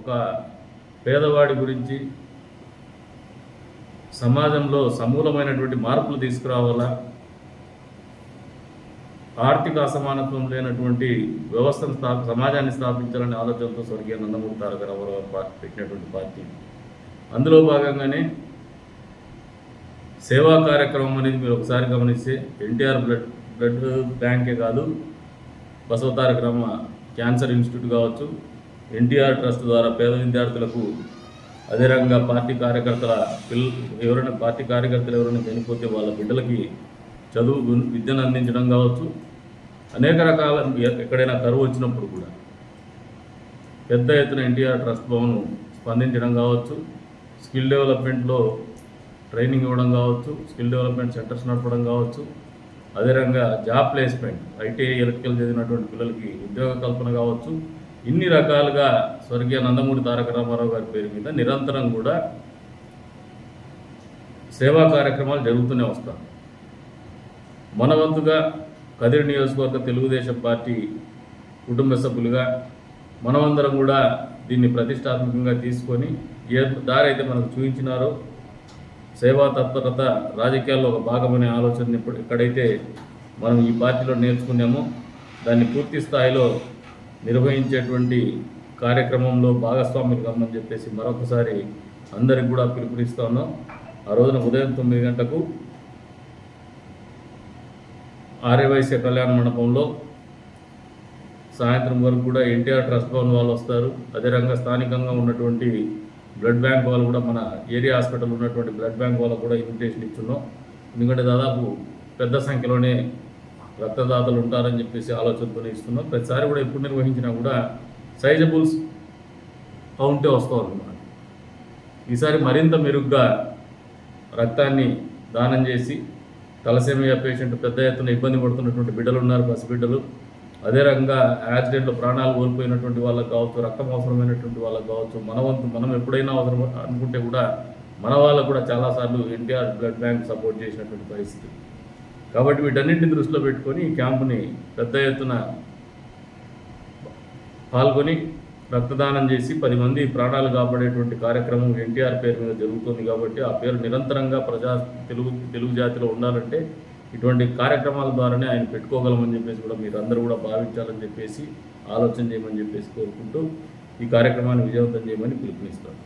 ఒక పేదవాడి గురించి సమాజంలో సమూలమైనటువంటి మార్పులు తీసుకురావాలా? ఆర్థిక అసమానత్వం లేనటువంటి వ్యవస్థను స్థా సమాజాన్ని స్థాపించాలనే ఆలోచనతో స్వర్గీయ నందమూరి తారక రామారావు గారు పార్టీ పెట్టినటువంటి పార్టీ. అందులో భాగంగానే సేవా కార్యక్రమం అనేది మీరు ఒకసారి గమనిస్తే ఎన్టీఆర్ బ్లడ్ బ్లడ్ బ్యాంకే కాదు బసవతారక రామ క్యాన్సర్ ఇన్స్టిట్యూట్ కావచ్చు ఎన్టీఆర్ ట్రస్ట్ ద్వారా పేద విద్యార్థులకు అదే రకంగా పార్టీ కార్యకర్తల పిల్ల ఎవరైనా పార్టీ కార్యకర్తలు ఎవరైనా చనిపోతే వాళ్ళ బిడ్డలకి చదువు విద్యను అందించడం కావచ్చు. అనేక రకాల ఎక్కడైనా కరువు వచ్చినప్పుడు కూడా పెద్ద ఎత్తున ఎన్టీఆర్ ట్రస్ట్ భవన్ స్పందించడం కావచ్చు. స్కిల్ డెవలప్మెంట్లో ట్రైనింగ్ ఇవ్వడం కావచ్చు. స్కిల్ డెవలప్మెంట్ సెంటర్స్ నడపడం కావచ్చు. అదే రకంగా జాబ్ ప్లేస్మెంట్ ఐటీఐ ఎలక్ట్రికల్ చదివినటువంటి పిల్లలకి ఉద్యోగ కల్పన కావచ్చు. ఇన్ని రకాలుగా స్వర్గీయ నందమూరి తారక రామారావు గారి పేరు మీద నిరంతరం కూడా సేవా కార్యక్రమాలు జరుగుతూనే వస్తాయి. మన వంతుగా కదిరి నియోజకవర్గ తెలుగుదేశం పార్టీ కుటుంబ సభ్యులుగా మనమందరం కూడా దీన్ని ప్రతిష్టాత్మకంగా తీసుకొని ఏ దారైతే మనకు చూపించినారో సేవా తత్పరత రాజకీయాల్లో ఒక భాగమనే ఆలోచన ఇప్పుడు ఎక్కడైతే మనం ఈ పార్టీలో నేర్చుకున్నామో దాన్ని పూర్తి స్థాయిలో నిర్వహించేటువంటి కార్యక్రమంలో భాగస్వాములు కమ్మని చెప్పేసి మరొకసారి అందరికి కూడా పిలుపునిస్తా ఉన్నాం. ఆ రోజున ఉదయం తొమ్మిది గంటకు ఆర్యవైశ్య కళ్యాణ మండపంలో సాయంత్రం వరకు కూడా ఎన్టీఆర్ ట్రస్ట్ భవన్ వాళ్ళు వస్తారు. అదే స్థానికంగా ఉన్నటువంటి బ్లడ్ బ్యాంక్ వాళ్ళు కూడా మన ఏరియా హాస్పిటల్ ఉన్నటువంటి బ్లడ్ బ్యాంక్ వాళ్ళకు కూడా ఇన్విటేషన్ ఇచ్చున్నాం. ఎందుకంటే దాదాపు పెద్ద సంఖ్యలోనే రక్తదాతలు ఉంటారని చెప్పేసి ఆలోచనతో ఇస్తున్నాం. ప్రతిసారి కూడా ఎప్పుడు నిర్వహించినా కూడా సైజబుల్స్ కౌంటే వస్తామన్నమాట ఈసారి మరింత మెరుగ్గా రక్తాన్ని దానం చేసి తలసేమియా పేషెంట్ పెద్ద ఎత్తున ఇబ్బంది పడుతున్నటువంటి బిడ్డలు ఉన్నారు పసిబిడ్డలు అదే రకంగా యాక్సిడెంట్లో ప్రాణాలు కోల్పోయినటువంటి వాళ్ళకి కావచ్చు రక్తం అవసరమైనటువంటి వాళ్ళకి కావచ్చు మనవంతు మనం ఎప్పుడైనా అవసరం అనుకుంటే కూడా మన వాళ్ళకు కూడా చాలాసార్లు ఎన్టీఆర్ బ్లడ్ బ్యాంక్ సపోర్ట్ చేసినటువంటి పరిస్థితి. కాబట్టి వీటన్నింటిని దృష్టిలో పెట్టుకొని ఈ క్యాంపుని పెద్ద ఎత్తున పాల్గొని రక్తదానం చేసి పది మంది ప్రాణాలు కాపాడేటువంటి కార్యక్రమం ఎన్టీఆర్ పేరు మీద జరుగుతుంది కాబట్టి ఆ పేరు నిరంతరంగా ప్రజా తెలుగు తెలుగు జాతిలో ఉండాలంటే ఇటువంటి కార్యక్రమాల ద్వారానే ఆయన పెట్టుకోగలమని చెప్పేసి కూడా మీరు అందరూ కూడా భావించాలని చెప్పేసి ఆలోచన చేయమని చెప్పేసి కోరుకుంటూ ఈ కార్యక్రమాన్ని విజయవంతం చేయమని పిలుపునిస్తాను.